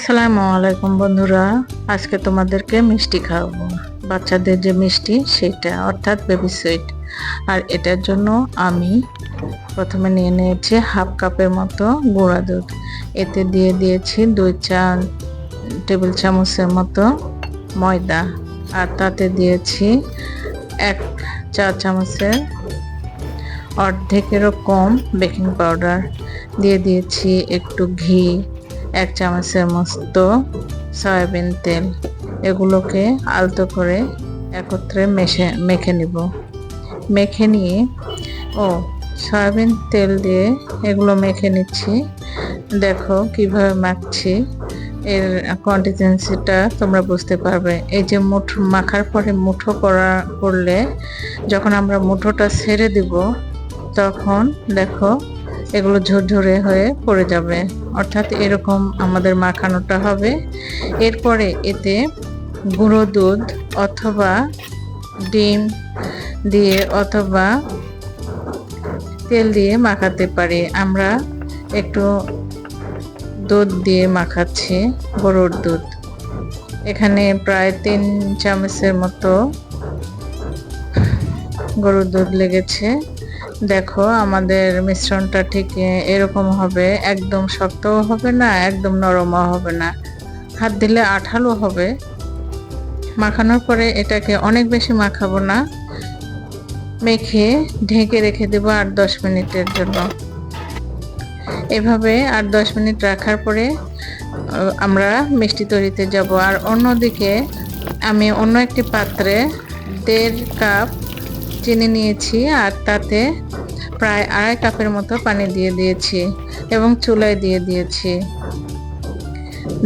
আসসালামু আলাইকুম বন্ধুরা। আজকে তোমাদেরকে মিষ্টি খাওয়াবো। বাচ্চাদের যে মিষ্টি, সেটা অর্থাৎ বেবি সুইট আর এটার জন্য আমি প্রথমে নিয়ে নিয়েছি হাফ কাপের মতো গুঁড়া দুধ। এতে দিয়ে দিয়েছি দুই চা টেবিল চামচের মতো ময়দা। আর তাতে দিয়েছি এক চা চামচের অর্ধেকেরও কম বেকিং পাউডার। দিয়ে দিয়েছি একটু ঘি। এক চামচের মতো সয়াবিন তেল এগুলোকে আলতো করে একত্রে মেশে, মেখে নিব। মেখে নিয়ে, ও, সয়াবিন তেল দিয়ে এগুলো মেখে নিচ্ছি। দেখো কীভাবে মাখছি। এর কন্টিজেন্সিটা তোমরা বুঝতে পারবে। এই যে মুঠো, মাখার পরে মুঠো করা, করলে যখন আমরা মুঠোটা ছেড়ে দিব, তখন দেখো এগুলো ঝরঝরে হয়ে পড়ে যাবে। অর্থাৎ এরকম আমাদের মাখানোটা হবে। এরপরে এতে গুঁড়ো দুধ অথবা ডিম দিয়ে অথবা তেল দিয়ে মাখাতে পারি। আমরা একটু দুধ দিয়ে মাখাচ্ছি, গরুর দুধ। এখানে প্রায় তিন চামচের মতো গরুর দুধ লেগেছে। দেখো, আমাদের মিশ্রণটা ঠিক এরকম হবে, একদম শক্তও হবে না, একদম নরমও হবে না। হাত দিলে আঠালো হবে। মাখানোর পরে এটাকে অনেক বেশি মাখাবো না। মেখে ঢেকে রেখে দেবো আট দশ মিনিটের জন্য। এভাবে আট দশ মিনিট রাখার পরে আমরা মিষ্টি তৈরিতে যাব। আর অন্যদিকে আমি অন্য একটি পাত্রে দেড় কাপ চিনি নিয়েছি আর তাতে প্রায় আড়াই কাপের মতো পানি দিয়ে দিয়েছি এবং চুলায় দিয়ে দিয়েছি।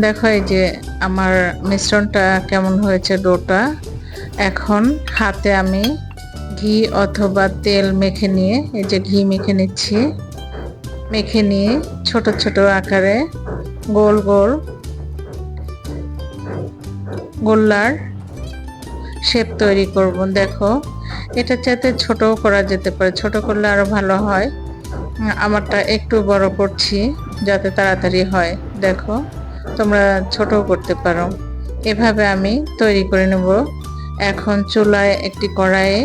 দেখো এই যে আমার মিশ্রণটা কেমন হয়েছে ডোটা। এখন হাতে আমি ঘি অথবা তেল মেখে নিয়ে, এই যে ঘি মেখে নিচ্ছি, মেখে নিয়ে ছোট ছোট আকারে গোল গোল গোল্লার শেপ তৈরি করব। দেখো এটা চাইতে ছোটও করা যেতে পারে। ছোট করলে আরও ভালো হয়। আমারটা একটু বড় করছি, যাতে তাড়াতাড়ি হয়। দেখো, তোমরা ছোটও করতে পারো। এভাবে আমি তৈরি করে নেব। এখন চুলায় একটি কড়াইয়ে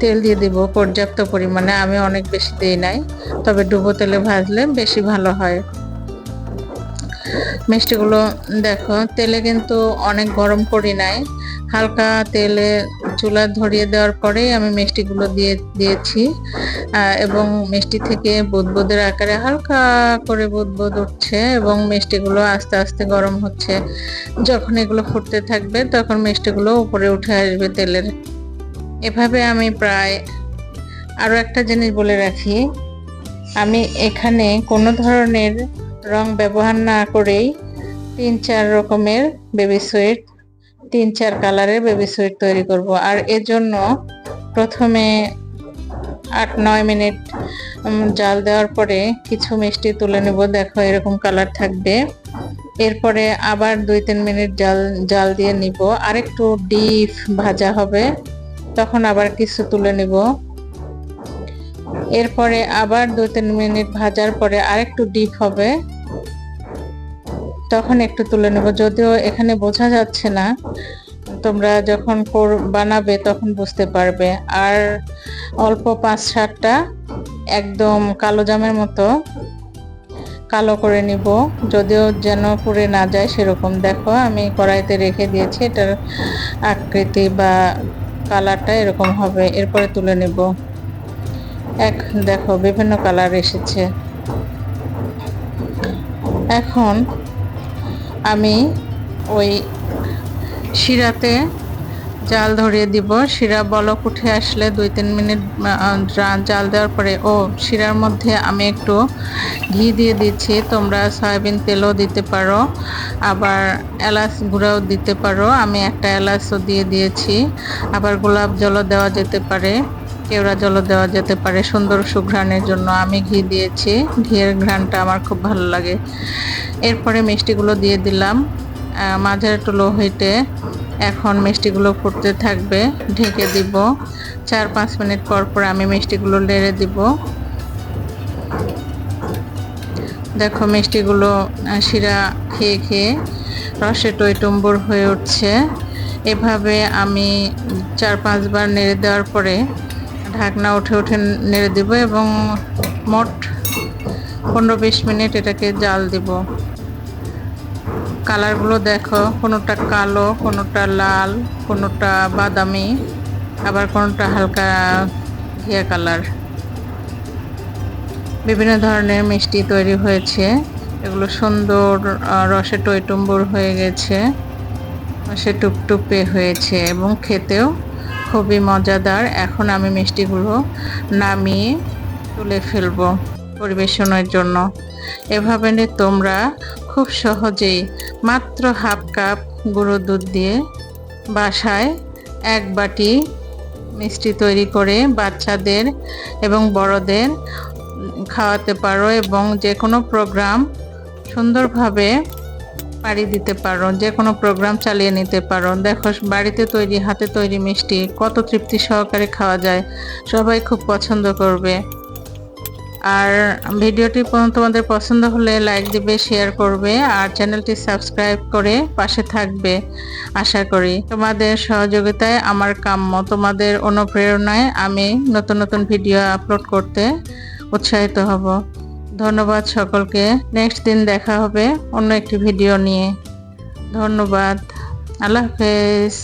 তেল দিয়ে দিব। পর্যাপ্ত পরিমাণে। আমি অনেক বেশি দিই নাই, তবে ডুবো তেলে ভাজলে বেশি ভালো হয়। মিষ্টিগুলো দেখো, তেলে কিন্তু অনেক গরম করি নাই। হালকা তেলে চুলা ধরিয়ে দেওয়ার পরেই আমি মিষ্টিগুলো দিয়ে, দিয়েছি। এবং মিষ্টি থেকে বুদবুদের আকারে হালকা করে বুদবুদ উঠছে এবং মিষ্টিগুলো আস্তে আস্তে গরম হচ্ছে। যখন এগুলো ফুটতে থাকবে তখন মিষ্টিগুলো উপরে উঠে আসবে তেলের। এভাবে আমি প্রায় আরও একটা জিনিস বলে রাখি। আমি এখানে কোনো ধরনের রং ব্যবহার না করেই তিন চার রকমের বেবি সুইট তিন চার কালারের বেবি সুইট তৈরি করব। আর এর জন্য প্রথমে আট নয় মিনিট জাল দেওয়ার পরে কিছু মিষ্টি তুলে নেব। দেখো এরকম কালার থাকবে। এরপরে আবার দুই তিন মিনিট জাল জাল দিয়ে নিব। আরেকটু ডিপ ভাজা হবে, তখন আবার কিছু তুলে নিব। এরপরে আবার দুই তিন মিনিট ভাজার পরে আরেকটু ডিপ হবে তখন একটু তুলে নেব। যদিও এখানে বোঝা যাচ্ছে না, তোমরা যখন বানাবে তখন বুঝতে পারবে। আর অল্প পাঁচ সাতটা একদম কালো জামের মতো কালো করে নিব। যদিও যেন পুড়ে না যায় সেরকম। দেখো, আমি কড়াইতে রেখে দিয়েছি, এটার আকৃতি বা কালারটা এরকম হবে। এরপরে তুলে নেব। এক, দেখো, বিভিন্ন কালার এসেছে। এখন আমি ওই শিরাতে জাল ধরিয়ে দিব। শিরা বলক উঠে আসলে দুই তিন মিনিট জাল দেওয়ার পরে, ও শিরার মধ্যে আমি একটু ঘি দিয়ে দিচ্ছি। তোমরা সয়াবিন তেলও দিতে পারো, আবার এলাচ গুঁড়াও দিতে পারো। আমি একটা এলাচও দিয়ে দিয়েছি। আবার গোলাপ জলও দেওয়া যেতে পারে। কেওড়া জলও দেওয়া যেতে পারে সুন্দর সুঘ্রাণের জন্য। আমি ঘি দিয়েছি। ঘিয়ের ঘ্রাণটা আমার খুব ভালো লাগে। এরপরে মিষ্টিগুলো দিয়ে দিলাম। মাঝের একটু লো হিটে এখন মিষ্টিগুলো ফুটতে থাকবে। ঢেকে দিব। চার পাঁচ মিনিট পর পর আমি মিষ্টিগুলো লেড়ে দিব। দেখো মিষ্টিগুলো শিরা খেয়ে খেয়ে রসে টইটুম্বুর হয়ে উঠছে। এভাবে আমি চার পাঁচবার নেড়ে দেওয়ার পরে ঢাকনা উঠে উঠে নেড়ে দিব এবং মোট পনেরো বিশ মিনিট এটাকে জাল দিব। কালারগুলো দেখো, কোনোটা কালো, কোনোটা লাল, কোনোটা বাদামি, আবার কোনোটা হালকা ঘিয়া কালার। বিভিন্ন ধরনের মিষ্টি তৈরি হয়েছে। এগুলো সুন্দর রসে টইটুম্বুর হয়ে গেছে সে টুপটুপে হয়েছে এবং খেতেও খুবই মজাদার। এখন আমি মিষ্টিগুলো নামিয়ে তুলে ফেলব পরিবেশনের জন্য। এভাবে তোমরা খুব সহজেই মাত্র হাফ কাপ গুঁড়ো দুধ দিয়ে বাসায় এক বাটি মিষ্টি তৈরি করে বাচ্চাদের এবং বড়দের খাওয়াতে পারো এবং যে কোনো প্রোগ্রাম সুন্দরভাবে পাড়ি দিতে পারো, যে কোনো প্রোগ্রাম চালিয়ে নিতে পারো। দেখো, বাড়িতে তৈরি, হাতে তৈরি মিষ্টি, কত তৃপ্তি সহকারে খাওয়া যায়, সবাই খুব পছন্দ করবে। আর ভিডিওটি তোমাদের পছন্দ হলে লাইক দিবে শেয়ার করবে, আর চ্যানেলটি সাবস্ক্রাইব করে পাশে থাকবে, আশা করি। তোমাদের সহযোগিতায় আমার কাম্য, তোমাদের অনুপ্রেরণায় আমি নতুন নতুন ভিডিও আপলোড করতে উৎসাহিত হব। ধন্যবাদ সকলকে। নেক্সট দিন দেখা হবে অন্য একটি ভিডিও নিয়ে। ধন্যবাদ। আল্লাহ হাফেজ।